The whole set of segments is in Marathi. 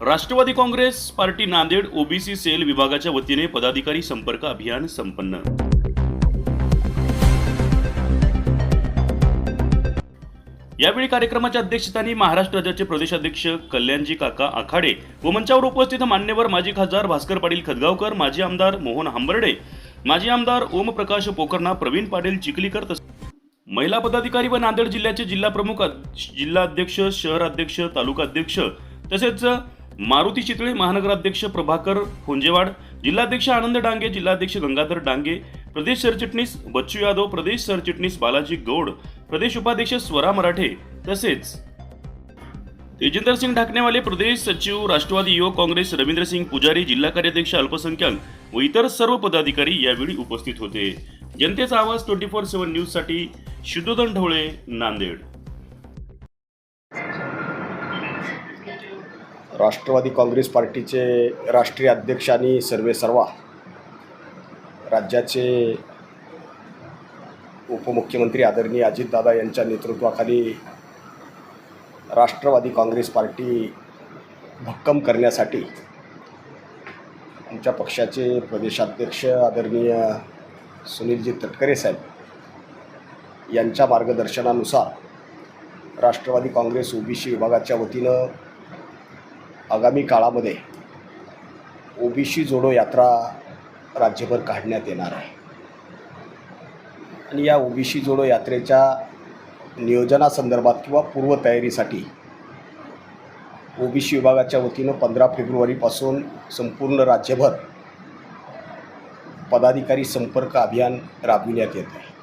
Rashtrawadi Congress party Nanded OBC cell विभागाच्या वतीने पदाधिकारी संपर्क अभियान संपन्न. यावेळी कार्यक्रमाच्या अध्यक्षस्थानी महाराष्ट्र राज्याचे प्रदेशाध्यक्ष कल्याणजी काका आखाडे व मंचावर उपस्थित मान्यवर माजी खासदार भास्कर पाटील खदगावकर माजी आमदार मोहन हंबर्डे माजी आमदार ओमप्रकाश पोखरणा प्रवीण पाटील चिखलीकर महिला पदाधिकारी व नांदेड जिल्ह्याचे जिल्हा प्रमुख जिल्हा अध्यक्ष शहर अध्यक्ष तालुका अध्यक्ष तसेच मारुती चितळे महानगराध्यक्ष प्रभाकर होंजेवाड जिल्हाध्यक्ष आनंद डांगे जिल्हाध्यक्ष गंगाधर डांगे प्रदेश सरचिटणीस बच्चू यादव प्रदेश सरचिटणीस बालाजी गौड प्रदेश उपाध्यक्ष स्वरा मराठे तसेच तेजिंदर सिंग ढाकणेवाले प्रदेश सचिव राष्ट्रवादी युवक काँग्रेस रवींद्रसिंग पुजारी जिल्हा कार्याध्यक्ष अल्पसंख्याक व इतर सर्व पदाधिकारी यावेळी उपस्थित होते. जनतेचा आवाज ट्वेंटी फोर सेव्हन न्यूजसाठी शुद्धोधन ढवळे नांदेड. राष्ट्रवादी काँग्रेस पार्टीचे राष्ट्रीय अध्यक्ष आणि सर्वे सर्वा राज्याचे उपमुख्यमंत्री आदरणीय अजितदादा यांच्या नेतृत्वाखाली राष्ट्रवादी काँग्रेस पार्टी भक्कम करण्यासाठी आमच्या पक्षाचे प्रदेशाध्यक्ष आदरणीय सुनीलजी तटकरे साहेब यांच्या मार्गदर्शनानुसार राष्ट्रवादी काँग्रेस ओबीसी विभागाच्या वतीनं आगामी काळामध्ये ओबीसी जोडो यात्रा राज्यभर काढण्यात येणार आहे. आणि या ओबीसी जोडो यात्रेच्या नियोजनासंदर्भात किंवा पूर्वतयारीसाठी ओबीसी विभागाच्या वतीनं पंधरा फेब्रुवारीपासून संपूर्ण राज्यभर पदाधिकारी संपर्क अभियान राबविण्यात येत आहे.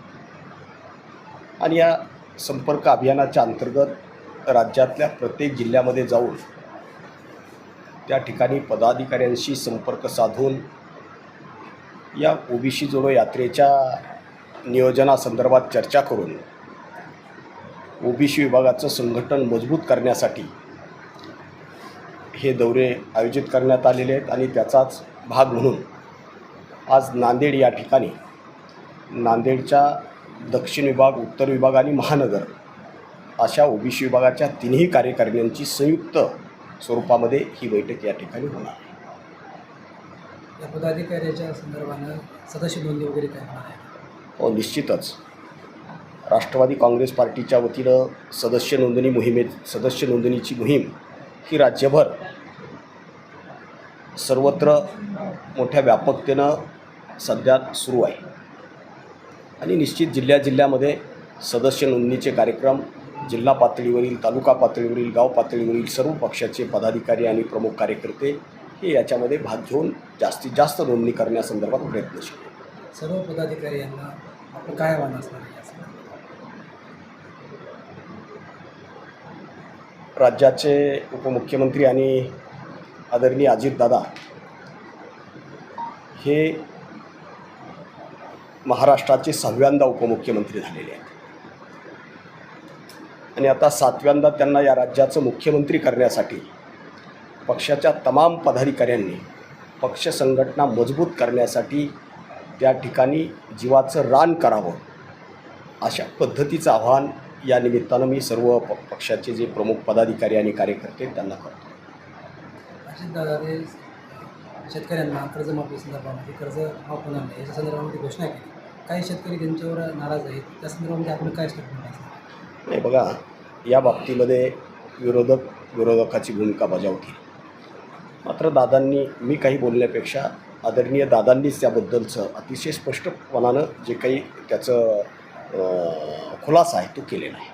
आणि या संपर्क अभियानाच्या अंतर्गत राज्यातल्या प्रत्येक जिल्ह्यामध्ये जाऊन त्या ठिकाणी पदाधिकाऱ्यांशी संपर्क साधून या ओबीसी जोडो यात्रेच्या नियोजनासंदर्भात चर्चा करून ओबीसी विभागाचं संघटन मजबूत करण्यासाठी हे दौरे आयोजित करण्यात आलेले आहेत आणि त्याचाच भाग म्हणून आज नांदेड या ठिकाणी नांदेडच्या दक्षिण विभाग उत्तर विभाग आणि महानगर अशा ओबीसी विभागाच्या तिन्ही कार्यकारिण्यांची संयुक्त स्वरूपामध्ये ही बैठक या ठिकाणी होणार. आहे या पदाधिकाऱ्याच्या संदर्भानं सदस्य नोंदणी वगैरे काय होणार आहे हो निश्चितच. राष्ट्रवादी काँग्रेस पार्टीच्या वतीनं सदस्य नोंदणी मोहिमेत सदस्य नोंदणीची मोहीम ही राज्यभर सर्वत्र मोठ्या व्यापकतेनं सध्या सुरू आहे. आणि निश्चित जिल्ह्या जिल्ह्यामध्ये सदस्य नोंदणीचे कार्यक्रम जिल्हा पातळीवरील तालुका पातळीवरील गाव पातळीवरील सर्व पक्षाचे पदाधिकारी आणि प्रमुख कार्यकर्ते हे याच्यामध्ये भाग घेऊन जास्तीत जास्त नोंदणी करण्यासंदर्भात प्रयत्नशील. सर्व पदाधिकारी यांना आपलं काय आव्हान असणार? राज्याचे उपमुख्यमंत्री आणि आदरणीय अजितदादा हे महाराष्ट्राचे सहाव्यांदा उपमुख्यमंत्री झालेले आहेत आणि आता सातव्यांदा त्यांना या राज्याचं मुख्यमंत्री करण्यासाठी पक्षाच्या तमाम पदाधिकाऱ्यांनी पक्ष संघटना मजबूत करण्यासाठी त्या ठिकाणी जीवाचं रान करावं अशा पद्धतीचं आव्हान या निमित्तानं मी सर्व प पक्षाचे जे प्रमुख पदाधिकारी आणि कार्यकर्ते त्यांना करतो. शेतकऱ्यांना कर्जमाफी संदर्भामध्ये कर्ज माफ होणार नाही याच्या संदर्भामध्ये घोषणा केली. काही शेतकरी त्यांच्यावर नाराज आहेत त्या संदर्भामध्ये आपण काय स्टेटमेंट नाही बघा या बाबतीमध्ये विरोधक विरोधकाची भूमिका बजावतील. मात्र दादांनी मी काही बोलण्यापेक्षा आदरणीय दादांनीच त्याबद्दलचं अतिशय स्पष्टपणानं जे काही त्याचं खुलासा आहे तो केलेला आहे.